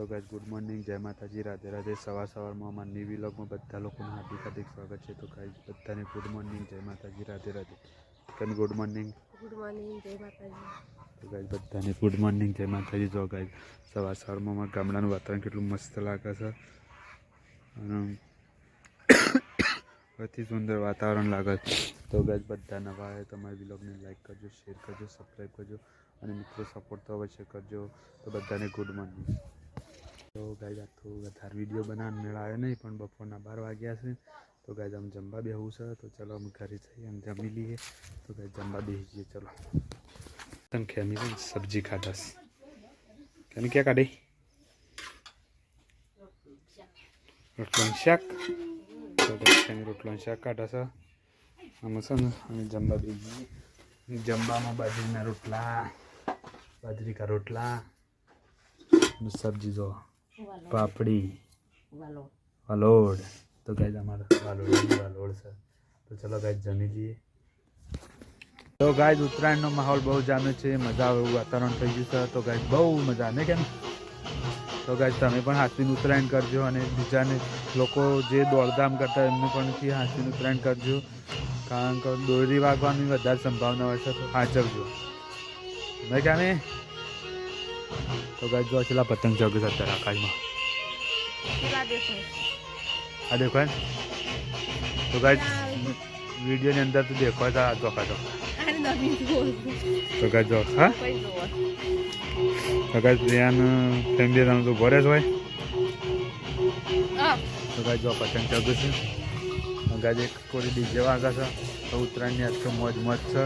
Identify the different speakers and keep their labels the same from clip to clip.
Speaker 1: તો guys good morning જય માતાજી. રાધે રાધે. સવાર સવારમાં અમારા ન્યૂ વ્લોગમાં બધા લોકોનું હાર્દિક હાર્દિક સ્વાગત છે. તો ગાઈઝ બધાને ગુડ મોર્નિંગ જય માતાજી. રાધે રાધે. કેમ ગુડ મોર્નિંગ
Speaker 2: ગુડ મોર્નિંગ જય માતાજી.
Speaker 1: તો ગાઈઝ બધાને ગુડ મોર્નિંગ જય માતાજી. જો ગાઈઝ સવાર સવારમાં અમારા ગામડાનું વાતાવરણ કેટલું મસ્ત લાગે છે. અને અતિ સુંદર વાતાવરણ લાગે છે. તો ગાઈઝ બધા નવા આવે તો અમારા વિલોગને લાઈક કરજો શેર કરજો સબસ્ક્રાઈબ કરજો. અને મિત્રો સપોર્ટ તો અવશ્ય કરજો. તો બધાને ગુડ મોર્નિંગ તો ગાય આ તો વધારે વીડિયો બનાવવાનો મેળ આવ્યો નહીં, પણ બપોરના બાર વાગ્યા છે. તો ગાય આમ જમવા બેહવું છે. તો ચલો અમે ઘરે જઈએ, આમ જમી લઈએ. તો ગાય જમવા બેસી જઈએ ચલો તમે ખેમી પણ સબ્જી ખાધાસ કેમ ક્યાં કાઢી? રોટલાનું શાક? તો ખેમી રોટલાનું શાક કાઢા છે. આમાં છે ને, અમે જમવા બેસી જઈએ જમવામાં બાજરીના રોટલા બાજરી કા રોટલા સબ્જી જો પાપડી.
Speaker 2: વાલો
Speaker 1: વાલોડ. તો ગાય અમારા વાલોડ વાલોડ છે. તો ચલો ગાય જમી લઈએ. તો ગાય ઉત્તરાયણનો માહોલ બહુ જામે છે. મજા આવે એવું વાતાવરણ થઈ ગયું છે. તો ગાય બહુ મજા ને કેમ? તો ગાય તમે પણ હાથીનું ઉત્તરાયણ કરજો અને બીજાને લોકો જે દોડધામ કરતા એમને પણ કે હાથવીનું ઉત્તરાયણ કરજો. કારણ કે દોરી વાગવાની વધારે સંભાવના હોય છે. તો સાચવજો મેં? કામે તો ગાય જોવા છેલ્લા પતંગ જગ અત્યારે આકાશમાં. આ દેખો. ને તો ગાય વિડીયોની અંદર તો દેખો છે આ ચોખા તો તો ગાય જો હા? તો ગાય ધ્યાન ફેમિલી તમે તો ઘરે જ હોય. તો ગાય જો પતંગ જગ છે. ગાય એક કોરી ડીજે વાગા છે. તો ઉત્તરાયણની આજ તો મોજ મોજ છે.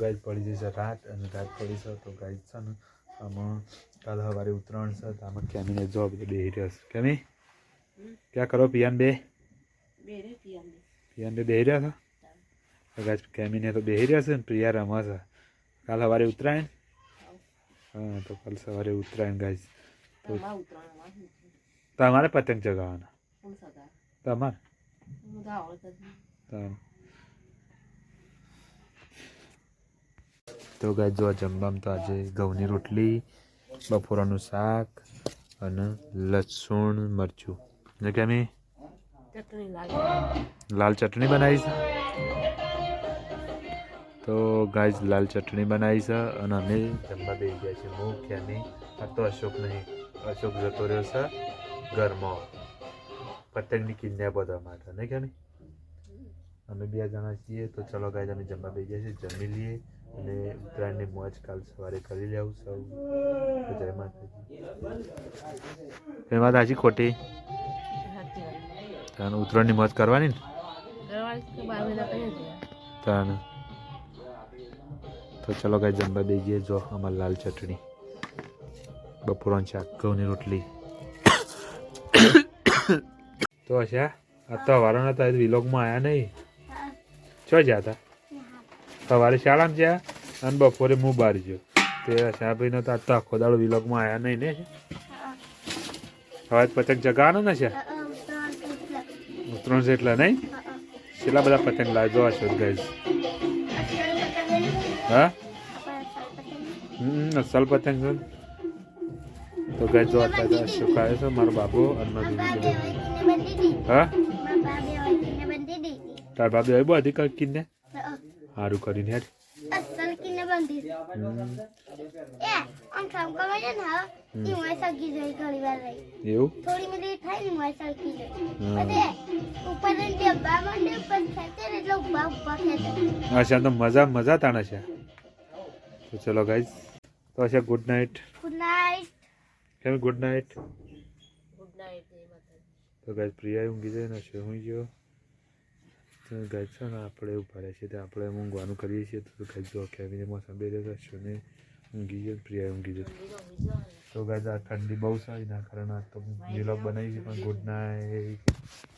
Speaker 1: ગાય પડી જશે રાત અને રાત પડી છે તો ગાય છે ને આમાં કાલ સવારે ઉત્તરાયણ છે તો આમાં કેમીને જોબ બે બેહી રહ્યો છે. કેમી? ક્યાં કરો પિયાન બે?
Speaker 2: પિયાન
Speaker 1: બે. બેહી રહ્યા છો? ગાય કેમીને તો બેહી રહ્યા છે ને પ્રિયા રમા છે. કાલ સવારે ઉત્તરાયણ હા. તો કાલ સવારે ઉત્તરાયણ ગાય
Speaker 2: તો
Speaker 1: તમારે પતંગ ચગાવવાના? તમારે?
Speaker 2: તો
Speaker 1: ગાય જો જમવામાં તો આજે ઘઉંની રોટલી બપોરાનું શાક અને લસણ મરચું. ને કે અમે લાલ. ચટણી બનાવી છે? તો ગાય લાલ ચટણી બનાવી છે અને અમે જમવા બેસી ગયા છે હું કે અમે આ તો અશોક નહીં. અશોક જતો રહ્યો છે ઘરમાં. પતંગની કિડનેપ બધા માટે. નહીં કે નહીં? અમે બે જણા છીએ તો ચલો ગાય અમે જમવા બે જઈએ છીએ જમી લઈએ અને ઉત્તરાયણની મોજ કાલ સવારે કરી લેવું સૌ જય માતાજી એમાં તાજી ખોટી
Speaker 2: સાચી વાત
Speaker 1: તાને ઉત્તરાયણની મોજ કરવાની ને તાને તો ચલો ગાય જમવા બે ગઈએ જો અમાર લાલ ચટણી બપોરનું શાક ઘઉંની રોટલી તો હશે આ તો વારણ હતા વિલોગમાં આવ્યા નહીં ચો જ્યાં હતા? સવારે શાળામાં જ્યાં? અને બપોરે હું બહાર ગયો તે શાહભાઈનો તો આજ તો આખો દાડો વિલોગમાં આવ્યા નહીં ને હવે પતંગ જગાવાનો ને છે? ત્રણ એટલા નહીં? કેટલા બધા પતંગ લાવ જોવા છો ગઈ હા? હમ અસલ પતંગ છે. તો ગઈ જોવા શું કહે છે મારો બાપુ અન્ન હા? તાર બાબી આવ્યો બધી કીને? સારું કરીને યાર એવું?
Speaker 3: થોડી મિનિટ થાય ને મોય સરકી જાય
Speaker 1: હા.
Speaker 3: બધે ઉપર ને ડબ્બા ઉપર ખેંચે ને એટલે ઊભા ઊભા ખેંચે
Speaker 1: અચ્છા તો મજા મજા તાણે છે. તો ચલો ગાઈઝ તો અચ્છા ગુડ નાઇટ
Speaker 3: ગુડ નાઇટ
Speaker 1: કેમ ગુડ નાઇટ
Speaker 2: ગુડ નાઇટ જય
Speaker 1: તો ગાઈઝ પ્રિયા ઊંઘી જાય ને છે. હું ગયો. તો ગાઈઝ છે ને આપણે એવું રહ્યા છે તો આપણે ઊંઘવાનું કરીએ છીએ તો ગાઈઝ જો કેવીને મોસમ બે રહ્યા છે ને ઊંઘી ગયો પ્રિયા ઊંઘી જાય તો ગાઈઝ આ ઠંડી બહુ સારી ના કારણ આ તો વ્લોગ બનાવી છે પણ ગુડ નાઇટ